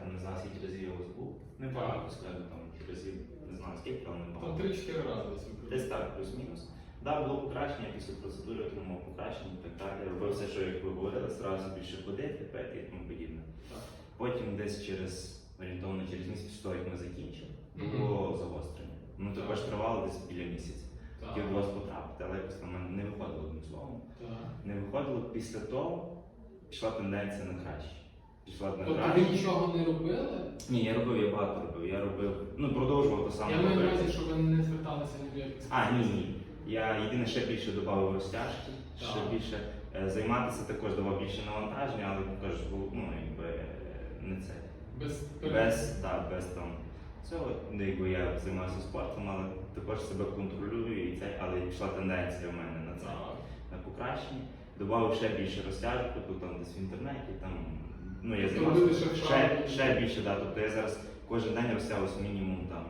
там не знаю, скільки разів я ось був. Небагато, скажімо, там разів, не знаю скільки, але Там небагато. 3-4 рази десь Десь так, плюс-мінус. Да, було покращення, після процедури отримав покращення і так далі. Робив все, що як ви говорили, старався більше ходити, пити і тому подібне. Так. Потім десь через орієнтовно через місяць після того, як ми закінчили, було загострення. Ну також тривало десь біля місяця. Так. Хотів до вас потрапити, але якось там в мене не виходило одним словом. Так. Не виходило після того, пішла тенденція на краще. Пішла на Тобто ви краще. нічого не робили? Ні, я робив, я багато робив. Я робив, ну продовжував те саме. Я маю на робити. увазі, що ви не зверталися ні до яких А, ні, ні. Я єдине ще більше додав розтяжки, ще Так. більше е, займатися також давав більше навантаження, але також ну, якби е, не це. Без Без, да, без там цього, ну, якби я займаюся спортом, але також себе контролюю і це, але пішла тенденція в мене на це. Так. На покращення. Добавив ще більше розтяжок, тобто там десь в інтернеті, там, ну я Тобто займався ще ще, більше, да. Тобто я зараз кожен день розтягуюся мінімум там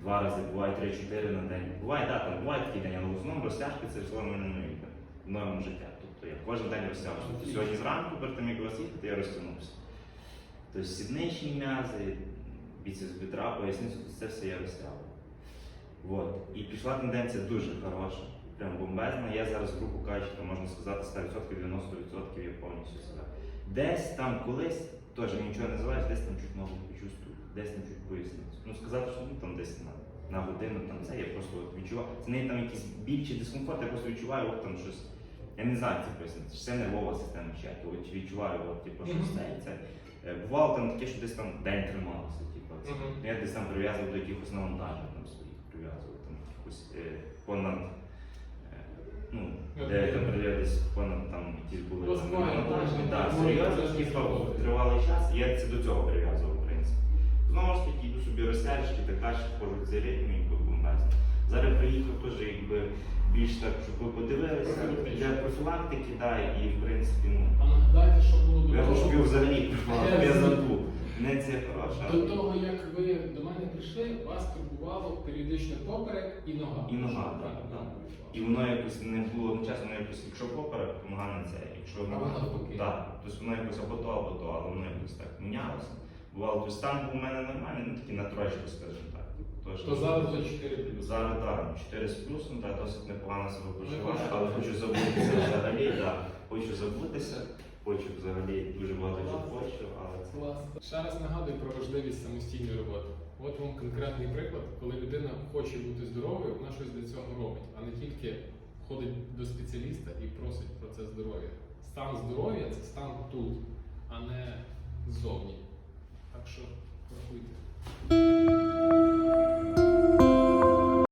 два рази, буває три-чотири на день. Буває, да, там буває такий день, але в основному розтяжки це все в моєму життя. Тобто я кожен день розтягуюся. Тобто сьогодні зранку, перед тим як вас їхати, я розтягнувся. Тобто сідничні м'язи, біцепс бедра, поясницю, це все я розтягую. Вот. І пішла тенденція дуже хороша, прям бомбезна. Я зараз, грубо кажучи, там, можна сказати, 100%, 90% я повністю себе. Десь там колись, теж нічого не залежить, десь там чуть ногу почувствую, десь там чуть поясницю. Ну сказати, що ну, там десь на, на годину там це, я просто от відчуваю. Це не там якийсь біль чи дискомфорт, я просто відчуваю от там щось. Я не знаю, це пояснити, чи це нервова система, чи як, от відчуваю, от, типу, що це. Е, Бувало там таке, що десь там день трималося, типу. Мгм. Я десь там прив'язував до якихось навантажень там своїх, прив'язував там якихось е, понад, ну, Я де я там розумію. прив'язав десь понад там якісь були навантаження, Так, так, серйозно, типу, тривалий час, і я це до цього прив'язував, в принципі. Знову ж таки, йду собі розтяжки, так далі, ходжу в цей ритм, якби бомбезно. Зараз приїхав теж, якби більш так, щоб ви подивилися, для профілактики, да, і в принципі, ну, А нагадайте, що було до я того. хочу взагалі я Я забув. Не це хороша. До того, як ви до мене прийшли, вас турбувало періодично поперек і нога. І нога, так, так. І воно якось не було одночасно, воно якось, якщо поперек, то нога на це. Якщо А воно навпаки. Так, тобто воно якось або то, або то, але воно якось так мінялося. Бувало, тобто стан був у мене нормальний, ну такий на троєчку, скажімо так. Тож, То зараз вже 4 плюс. Зараз так, 4 з плюсом, та досить непогано себе почуваю, хочете? але хочу забутися взагалі, так. Хочу забутися, хочу взагалі дуже багато чого хочу, але це. Клас. Ще раз нагадую про важливість самостійної роботи. От вам конкретний приклад, коли людина хоче бути здоровою, вона щось для цього робить, а не тільки ходить до спеціаліста і просить про це здоров'я. Стан здоров'я це стан тут, а не ззовні. Так що рахуйте.